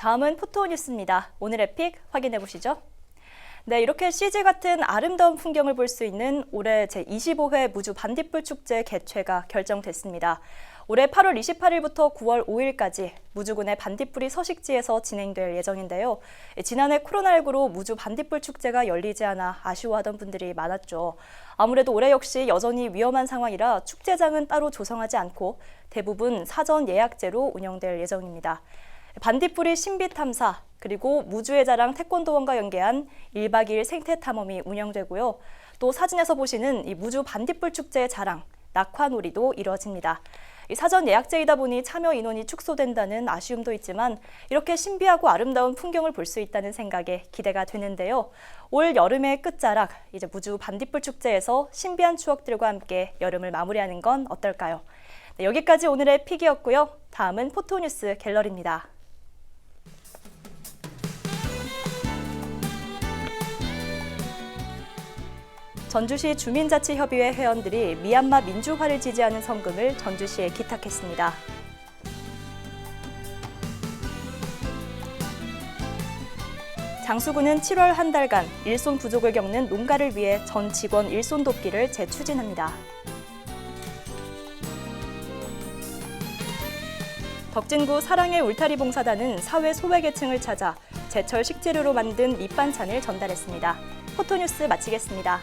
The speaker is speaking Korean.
다음은 포토 뉴스입니다. 오늘의 픽 확인해 보시죠. 네, 이렇게 CG 같은 아름다운 풍경을 볼 수 있는 올해 제25회 무주 반딧불 축제 개최가 결정됐습니다. 올해 8월 28일부터 9월 5일까지 무주군의 반딧불이 서식지에서 진행될 예정인데요. 지난해 코로나19로 무주 반딧불 축제가 열리지 않아 아쉬워하던 분들이 많았죠. 아무래도 올해 역시 여전히 위험한 상황이라 축제장은 따로 조성하지 않고 대부분 사전 예약제로 운영될 예정입니다. 반딧불이 신비 탐사 그리고 무주의 자랑 태권도원과 연계한 1박 2일 생태 탐험이 운영되고요. 또 사진에서 보시는 이 무주 반딧불 축제의 자랑 낙화놀이도 이뤄집니다. 이 사전 예약제이다 보니 참여 인원이 축소된다는 아쉬움도 있지만 이렇게 신비하고 아름다운 풍경을 볼 수 있다는 생각에 기대가 되는데요. 올 여름의 끝자락 이제 무주 반딧불 축제에서 신비한 추억들과 함께 여름을 마무리하는 건 어떨까요? 네, 여기까지 오늘의 픽이었고요. 다음은 포토뉴스 갤러리입니다. 전주시 주민자치협의회 회원들이 미얀마 민주화를 지지하는 성금을 전주시에 기탁했습니다. 장수군은 7월 한 달간 일손 부족을 겪는 농가를 위해 전 직원 일손 돕기를 재추진합니다. 덕진구 사랑의 울타리 봉사단은 사회 소외계층을 찾아 제철 식재료로 만든 밑반찬을 전달했습니다. 포토뉴스 마치겠습니다.